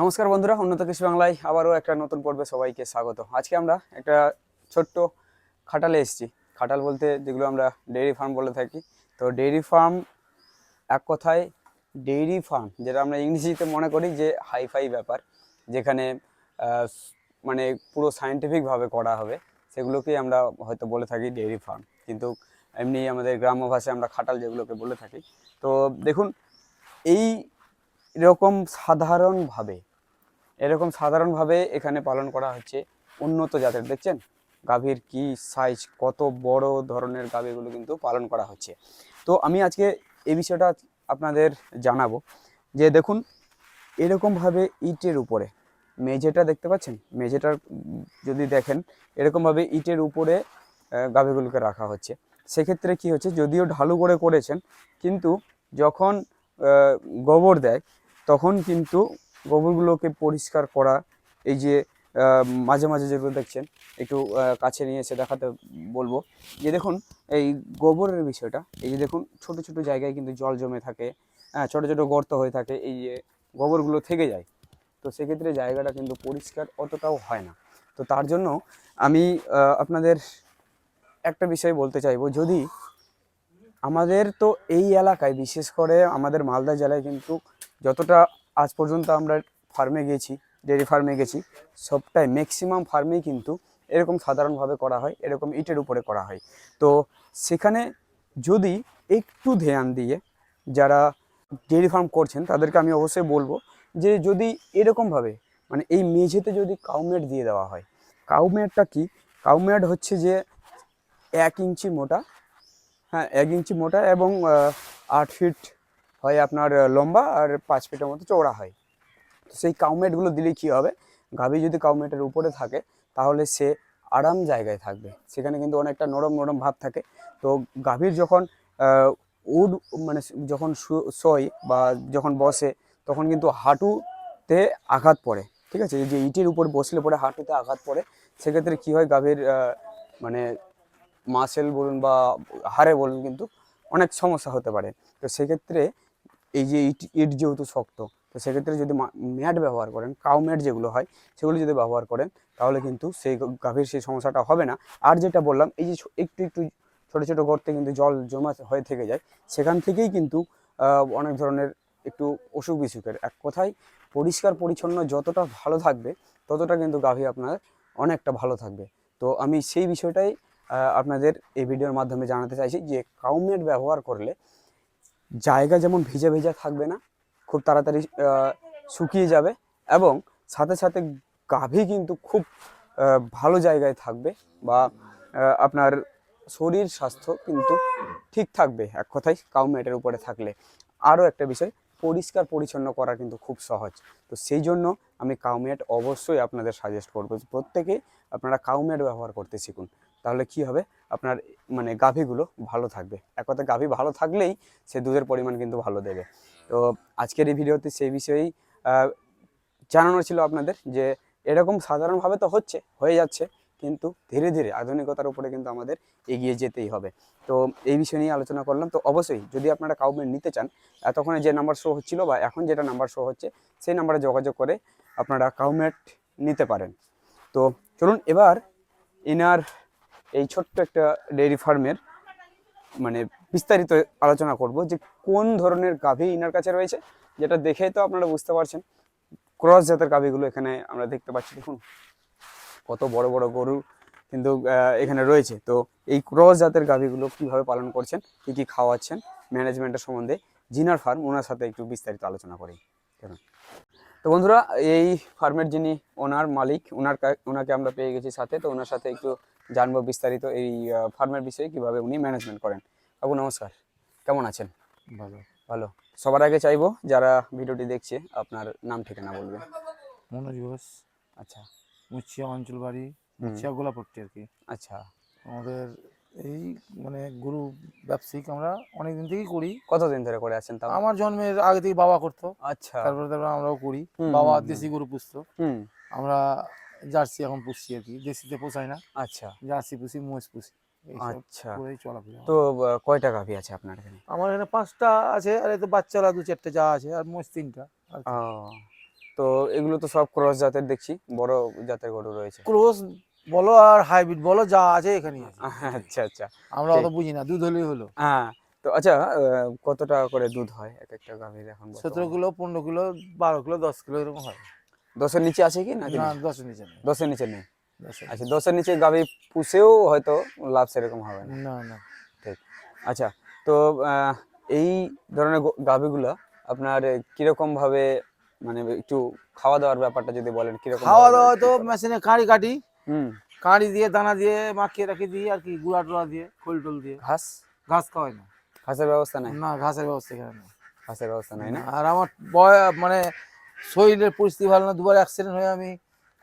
নমস্কার বন্ধুরা, উন্নত কৃষি বাংলায় আবারও একটা নতুন পর্বে সবাইকে স্বাগত। আজকে আমরা একটা ছোট্ট খাটালে এসেছি। খাটাল বলতে যেগুলো আমরা ডেইরি ফার্ম বলে থাকি। তো ডেইরি ফার্ম এক কথায় ডেইরি ফার্ম, যেটা আমরা ইংরেজিতে মনে করি যে হাইফাই ব্যাপার, যেখানে মানে পুরো সায়েন্টিফিকভাবে করা হবে, সেগুলোকেই আমরা হয়তো বলে থাকি ডেইরি ফার্ম। কিন্তু এমনি আমাদের গ্রাম্য ভাষায় আমরা খাটাল যেগুলোকে বলে থাকি। তো দেখুন, এই এরকম সাধারণভাবে এরকম সাধারণভাবে এখানে পালন করা হচ্ছে উন্নত জাতের, দেখছেন? গাভীর কি সাইজ কত বড় ধরনের গাভীগুলো কিন্তু পালন করা হচ্ছে। তো আমি আজকে এই বিষয়টা আপনাদের জানাব যে দেখুন, এরকমভাবে ইটের উপরে, মেঝেটা দেখতে পাচ্ছেন? মেঝেটার যদি দেখেন, এরকমভাবে ইটের উপরে গাভীগুলোকে রাখা হচ্ছে। সেক্ষেত্রে কি হচ্ছে, যদিও ঢালু করে করেছেন, কিন্তু যখন গোবর দেয় তখন কিন্তু গোবরগুলোকে পরিষ্কার করা, এই যে মাঝে মাঝে যেগুলো দেখছেন, একটু কাছে নিয়ে এসে দেখাতে বলব। যে দেখুন, এই গোবরের বিষয়টা, এই যে দেখুন, ছোট ছোট জায়গায় কিন্তু জল জমে থাকে হ্যাঁ ছোটো ছোটো গর্ত হয়ে থাকে, এই যে গোবরগুলো থেকে যায়। তো সেক্ষেত্রে জায়গাটা কিন্তু পরিষ্কার অতটাও হয় না। তো তার জন্য আমি আপনাদের একটা বিষয় বলতে চাইব, যদি আমাদের তো এই এলাকায়, বিশেষ করে আমাদের মালদা জেলায় কিন্তু যতটা আজ পর্যন্ত আমরা ফার্মে গেছি, ডেয়ারি ফার্মে গেছি, সবটাই ম্যাক্সিমাম ফার্মেই কিন্তু এরকম সাধারণভাবে করা হয়, এরকম ইটের উপরে করা হয়। তো সেখানে যদি একটু ধ্যান দিয়ে যারা ডেয়ারি ফার্ম করছেন, তাদেরকে আমি অবশ্যই বলব যে যদি এরকমভাবে মানে এই মেঝেতে যদি কাউমেট দিয়ে দেওয়া হয় কাউমেটটা কি? কাউমেট হচ্ছে যে এক ইঞ্চি মোটা হ্যাঁ এক ইঞ্চি মোটা এবং আট ফিট হয় আপনার লম্বা আর পাঁচ ফিটের মতো চওড়া হয়। তো সেই কাউমেটগুলো দিলে কী হবে? গাভী যদি কাউমেটের উপরে থাকে, তাহলে সে আরাম জায়গায় থাকবে। সেখানে কিন্তু অনেকটা নরম নরম ভাব থাকে। তো গাভীর যখন উড মানে যখন শোয় বা যখন বসে, তখন কিন্তু হাঁটুতে আঘাত পড়ে। ঠিক আছে? যে ইটের উপর বসলে পরে হাঁটুতে আঘাত পড়ে, সেক্ষেত্রে কী হয় গাভীর মানে মাসেল বলুন বা হাড়ে বলুন কিন্তু অনেক সমস্যা হতে পারে। তো সেক্ষেত্রে এই যে ইট ইট যেহেতু শক্ত, তো সেক্ষেত্রে যদি ম্যাট ব্যবহার করেন, কাউ ম্যাট যেগুলো হয়, সেগুলো যদি ব্যবহার করেন, তাহলে কিন্তু সেই গাভীর সেই সমস্যাটা হবে না। আর যেটা বললাম, এই যে একটু একটু ছোটো ছোটো গর্তে কিন্তু জল জমা হয়ে থেকে যায়, সেখান থেকেই কিন্তু অনেক ধরনের একটু অসুখ বিসুখের। এক কথায়, পরিষ্কার, পরিচ্ছন্ন যতটা ভালো থাকবে, ততটা কিন্তু গাভী আপনার অনেকটা ভালো থাকবে। তো আমি সেই বিষয়টাই আপনাদের এই ভিডিওর মাধ্যমে জানাতে চাইছি যে কাউমেট ব্যবহার করলে জায়গা যেমন ভিজে ভিজে থাকবে না, খুব তাড়াতাড়ি শুকিয়ে যাবে এবং সাথে সাথে গাভী কিন্তু খুব ভালো জায়গায় থাকবে বা আপনার শরীর স্বাস্থ্য কিন্তু ঠিক থাকবে। এক কথায় কাউমেটের উপরে থাকলে। আরও একটা বিষয়, পরিষ্কার পরিচ্ছন্ন করা কিন্তু খুব সহজ। তো সেই জন্য আমি কাউমেট অবশ্যই আপনাদের সাজেস্ট করব প্রত্যেকেই আপনারা কাউমেট ব্যবহার করতে শিখুন। তাহলে কি হবে? আপনার মানে গাভীগুলো ভালো থাকবে। এক কথা গাভী ভালো থাকলেই সে দুধের পরিমাণ কিন্তু ভালো দেবে। তো আজকের এই ভিডিওতে সেই বিষয়েই জানানো ছিল আপনাদের যে এরকম সাধারণভাবে তো হচ্ছে, হয়ে যাচ্ছে, কিন্তু ধীরে ধীরে আধুনিকতার উপরে কিন্তু আমাদের এগিয়ে যেতেই হবে। তো এই বিষয় নিয়ে আলোচনা করলাম। তো অবশ্যই যদি আপনারা কাউমেট নিতে চান, এতক্ষণে যে নাম্বার শো হচ্ছিল বা এখন যেটা নাম্বার শো হচ্ছে, সেই নাম্বারে যোগাযোগ করে আপনারা কাউমেট নিতে পারেন। তো চলুন এবার, ইনার এই ছোট্ট একটা ডেয়ারি ফার্মের মানে বিস্তারিত আলোচনা করব যে কোন ধরনের গাভী ইনার কাছে রয়েছে, যেটা দেখেই তো আপনারা বুঝতে পারছেন। ক্রস জাতের গাভীগুলো এখানে আমরা দেখতে পাচ্ছি, দেখুন। কত বড় বড় গরু কিন্তু এখানে রয়েছে। তো এই ক্রস জাতের গাভীগুলো কীভাবে পালন করছেন, কী কী খাওয়াচ্ছেন, ম্যানেজমেন্টের সম্বন্ধে জিনার ফার্ম, ওনার সাথে একটু বিস্তারিত আলোচনা করি। চলুন। তো বন্ধুরা এই ফার্মের যিনি ওনার মালিক ওনার ওনাকে আমরা পেয়ে গেছি সাথে। তো ওনার সাথে একটু জানব বিস্তারিত এই ফার্মের বিষয়ে কীভাবে উনি ম্যানেজমেন্ট করেন। কাকু নমস্কার। কেমন আছেন? ভালো। ভালো। সবার আগে চাইব যারা ভিডিওটি দেখছে আপনার নাম ঠিকানা বলবেন। মনোজ ঘোষ। আচ্ছা। মুচিয়া অঞ্চল বাড়ি মুচিয়া গোলাপট্টি আর কি। আচ্ছা। আমাদের এই মানে গরু ব্যবসায়িক আমরা অনেক দিন থেকেই করি। কতদিন ধরে করে আছেন তাও? আমার জন্মের আগে থেকে বাবা করতো। আচ্ছা। তারপরে তারপরে আমরাও করি। বাবা। দেশি গরু পুষতো। আমরা জার্সি এখন পুষছি আর কি। দেশিতে পোষাই না। আচ্ছা। জার্সি পুষি মোষ পুষি। আচ্ছা। তো আহ, কয়টা গাভী আছে আপনার এখানে? আমার এখানে পাঁচটা আছে আর এতে বাচ্চারা দু চারটে যা আছে আর মোষ তিনটা। তো এগুলো তো সব ক্রস জাতের দেখছি বড় জাতের গরু রয়েছে। ক্রোস বলো আর হাইব্রিড বলো যা আছে এখানে আচ্ছা আচ্ছা। আমরা অত বুঝি না দুধ হলেই হলো। হ্যাঁ তো আচ্ছা কত টাকা করে দুধ হয় এক একটা গাভীর এখন সতেরো কিলো পনেরো কিলো বারো কিলো দশ কিলো এরকম হয়। দশের নিচে আছে কি না? দশের নিচে নেই। দশের নিচে নেই? আচ্ছা দশের নিচে গাভী পুষেও হয়তো লাভ সেরকম হবে না। না না। ঠিক। আচ্ছা তো এই ধরনের গাভীগুলো আপনার কীরকম ভাবে মানে একটু খাওয়া দাওয়ার ব্যাপারটা যদি বলেন কীরকম খাওয়া দাওয়া তো মেশিনে কাঁড়ি কাটি কাঁড়ি দিয়ে দানা দিয়ে মাখিয়ে রাখি দিই আর কি গুঁড়া টুড়া দিয়ে খোল টোল দিয়ে। ঘাস? ঘাস খাওয়াই না। ঘাসের ব্যবস্থা নাই? না ঘাসের ব্যবস্থা এখানে ঘাসের ব্যবস্থা নাই না? আর আমার বয় মানে শরীরের পরিস্থিতি ভালো না দুবার অ্যাক্সিডেন্ট হয়ে আমি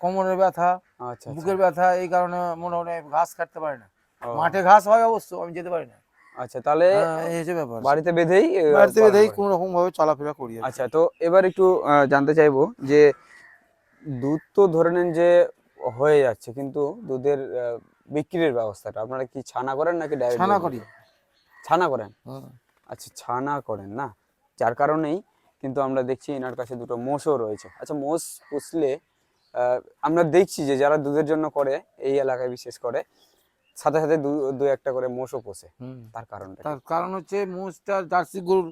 কোমরের ব্যথা আচ্ছা বুকের ব্যথা এই কারণে মোটামুটি আমি ঘাস কাটতে পারি না। মাঠে ঘাস হয় অবশ্য আমি যেতে পারি না। আচ্ছা তাহলে হ্যাঁ, এই হচ্ছে ব্যাপার। বাড়িতে বেঁধেই বাড়িতে বেঁধেই। কোনো রকম ভাবে চলাফেরা করি আচ্ছা তো এবার একটু জানতে চাইব যে দুধ তো ধরে নেন যে হয়ে যাচ্ছে কিন্তু দুধের বিক্রির ব্যবস্থাটা আপনারা কি ছানা করেন নাকি ডাইরেক্ট ছানা করি। ছানা করেন? হ্যাঁ। আচ্ছা ছানা করেন না? যার কারণেই কিন্তু আমরা দেখছি এনার কাছে দুটো মোষও রয়েছে। আচ্ছা মোষ পুষলে আমরা দেখছি যে যারা দুধের জন্য করে এই এলাকায় বিশেষ করে সাথে সাথে দু একটা করে মোষও পোষে। তার কারণটা তার কারণ হচ্ছে মোষটা জার্সি গরুর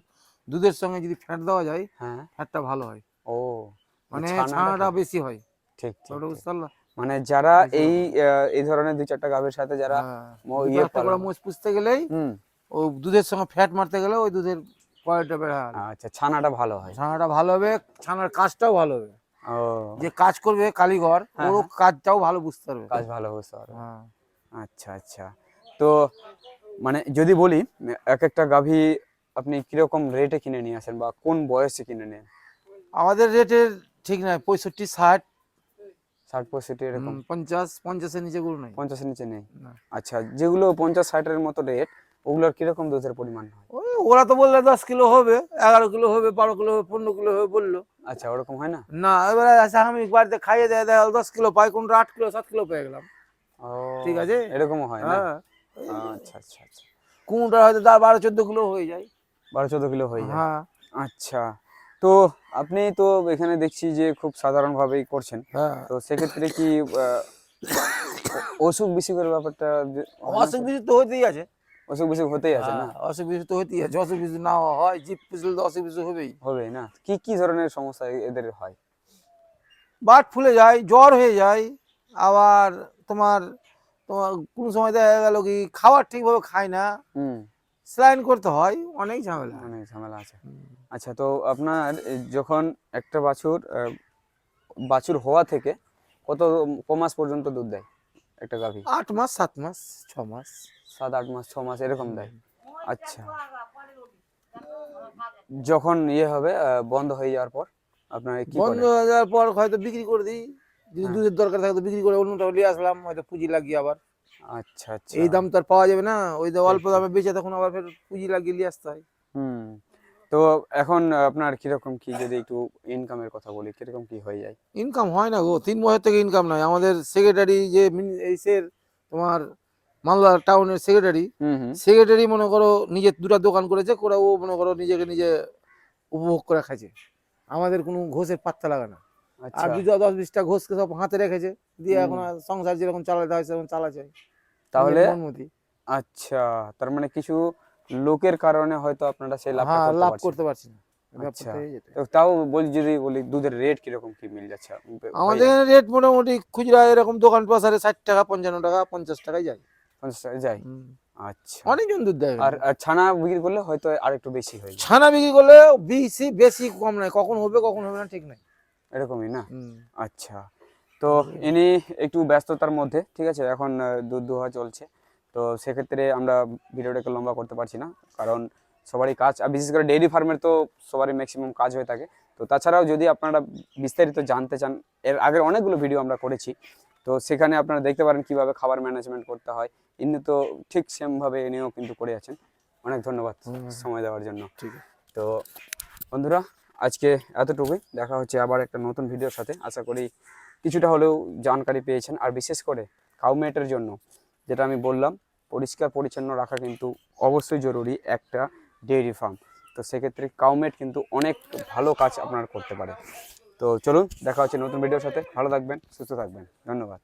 দুধের সঙ্গে যদি ফ্যাট দেওয়া যায় হ্যাঁ। ফ্যাটটা ভালো হয়। ও মানে ছানাটা বেশি হয়। ঠিক ঠিক বুঝতে মানে যারা এই এই ধরনের দুই চারটা গাভীর সাথে যারা হ্যাঁ। ইয়ে মোষ পুষতে গেলেই হুম। ও দুধের সঙ্গে ফ্যাট মারতে গেলে ওই দুধের কোয়ালিটিটা বেড়ে আচ্ছা ছানাটা ভালো হয়। ছানাটা ভালো হবে ছানার কাজটাও ভালো হবে। যে কাজ করবে কালীঘর হ্যাঁ, ওরও কাজটাও ভালো বুঝতে পারবে। কাজ ভালো বুঝতে পারবে। হ্যাঁ। আচ্ছা আচ্ছা। তো মানে যদি বলি এক একটা গাভী আপনি কীরকম রেটে কিনে নিয়ে আসেন বা কোন বয়সে কিনে নেন? আমাদের রেটের ঠিক নাই পঁয়ষট্টি ষাট। ষাট পঁয়ষট্টি এরকম। পঞ্চাশ পঞ্চাশের নিচে গরু নাই। পঞ্চাশের নিচে নেই? আচ্ছা যেগুলো পঞ্চাশ ষাটের মতো রেট ওগুলোর কীরকম দুধের পরিমাণ হয়? ওরা তো বললে দশ কিলো হবে এগারো কিলো হবে বারো কিলো হবে পনেরো কিলো হবে বলল। আচ্ছা ওরকম হয় না? না এবারে আচ্ছা আমি বাড়িতে খাইয়ে দেয় দেখা দশ কিলো পাই কোনটা আট কিলো সাত কিলো পেয়ে গেলাম। ও ঠিক আছে। এরকমও হয় না? হ্যাঁ। আচ্ছা আচ্ছা আচ্ছা। কোনটা হয়তো তার বারো চোদ্দ কিলো হয়ে যায়। বারো চোদ্দ কিলো হয়ে যায়? হ্যাঁ। আচ্ছা। তো আপনি তো এখানে দেখছি যে খুব সাধারণভাবেই করছেন। হ্যাঁ। তো সেক্ষেত্রে কি অসুখ বিসুখের ব্যাপারটা অসুখ বিসুখ তো হতেই আছে। অসুখ বিসুখ হতেই আছে না? হ্যাঁ, অসুখ বিসুখ তো হতেই আছে। অসুখ বিসুখ না হয় জিপ পিছলে তো অসুখ বিসুখ হবেই। হবে না। কি কি ধরনের সমস্যা এদের হয়? বাট ফুলে যায় জ্বর হয়ে যায় আবার তোমার তোমার কোন সময় দেখা গেল কি খাবার ঠিকভাবে খায় না। হুম। স্লাইন করতে হয় অনেক ঝামেলা অনেক ঝামেলা আছে। আচ্ছা তো আপনার যখন একটা বাছুর বাছুর হওয়া থেকে কত ক মাস পর্যন্ত দুধ দেয় একটা গাভী? আট মাস সাত মাস ছ মাস। সাত আট মাস ছ মাস এরকম দেয়? আচ্ছা। যখন ইয়ে হবে বন্ধ হয়ে যাওয়ার পর আপনার কি বন্ধ হয়ে যাওয়ার পর হয়তো বিক্রি করে দিই। যদি হ্যাঁ। দুধের দরকার থাকে তো বিক্রি করে অন্যটা নিয়ে আসলাম হয়তো পুঁজি লাগিয়ে আবার। আচ্ছা আচ্ছা। এই দাম তো আর পাওয়া যাবে না। ওই যে অল্প দামে বেচে তখন আবার ফের পুঁজি লাগিয়ে নিয়ে আসতে হয়। হুম। তো এখন আপনার কীরকম কি যদি একটু ইনকামের কথা বলি কীরকম কি হয়ে যায়? ইনকাম হয় না গো তিন বছর থেকে ইনকাম নাই আমাদের সেক্রেটারি যে মিনি- এই সের তোমার মালদা টাউনের সেক্রেটারি সেক্রেটারি মনে করো নিজে দুটা দোকান করেছে করে ও মনে করো নিজেকে নিজে উপভোগ করে খাইছে। আমাদের কোনো ঘোষের পাত্তা লাগে না। আর আচ্ছা। দুটো দশ বিশটা ঘোষকে সব হাতে রেখেছে। দিয়ে এখন সংসার যেরকম চালাতে হয় সেরকম চালাচ্ছে। তাহলে আচ্ছা তার মানে কিছু লোকের কারণে হয়তো আপনারা সেই হ্যাঁ করতে পারছেন। না। আচ্ছা। তাও বলি যদি বলি দুধের রেট কীরকম কি মিল যাচ্ছে? আমাদের রেট মোটামুটি খুচরা এরকম দোকান পাশারে ষাট টাকা পঞ্চান্ন টাকা পঞ্চাশ টাকায় যায়? পঞ্চাশ যায়? আচ্ছা। অনেকজন দুধ দেয় আর ছানা বিক্রি করলে হয়তো আর একটু বেশি হয়ে ছানা বিক্রি করলে বেশি বেশি কম নাই কখন হবে কখন হবে না ঠিক নাই। এরকমই না? আচ্ছা। তো ইনি একটু ব্যস্ততার মধ্যে ঠিক আছে? এখন দুধ দুহা চলছে। তো সেক্ষেত্রে আমরা ভিডিওটাকে লম্বা করতে পারছি না কারণ সবারই কাজ আর বিশেষ করে ডেইরি ফার্মের তো সবারই ম্যাক্সিমাম কাজ হয়ে থাকে। তো তাছাড়াও যদি আপনারা বিস্তারিত জানতে চান এর আগের অনেকগুলো ভিডিও আমরা করেছি। তো সেখানে আপনারা দেখতে পারেন কীভাবে খাবার ম্যানেজমেন্ট করতে হয়। ইনি তো ঠিক সেমভাবে এনেও কিন্তু করে আছেন। অনেক ধন্যবাদ সময় দেওয়ার জন্য। ঠিক। তো বন্ধুরা আজকে এতটুকুই। দেখা হচ্ছে আবার একটা নতুন ভিডিওর সাথে। আশা করি কিছুটা হলেও জানকারি পেয়েছেন। আর বিশেষ করে কাউমেটের জন্য, যেটা আমি বললাম, পরিষ্কার পরিচ্ছন্ন রাখা কিন্তু অবশ্যই জরুরি একটা ডেইরি ফার্ম। তো সেক্ষেত্রে কাউমেট কিন্তু অনেক ভালো কাজ আপনার করতে পারে। তো চলুন, দেখা হচ্ছে নতুন ভিডিওর সাথে। ভালো থাকবেন, সুস্থ থাকবেন। ধন্যবাদ।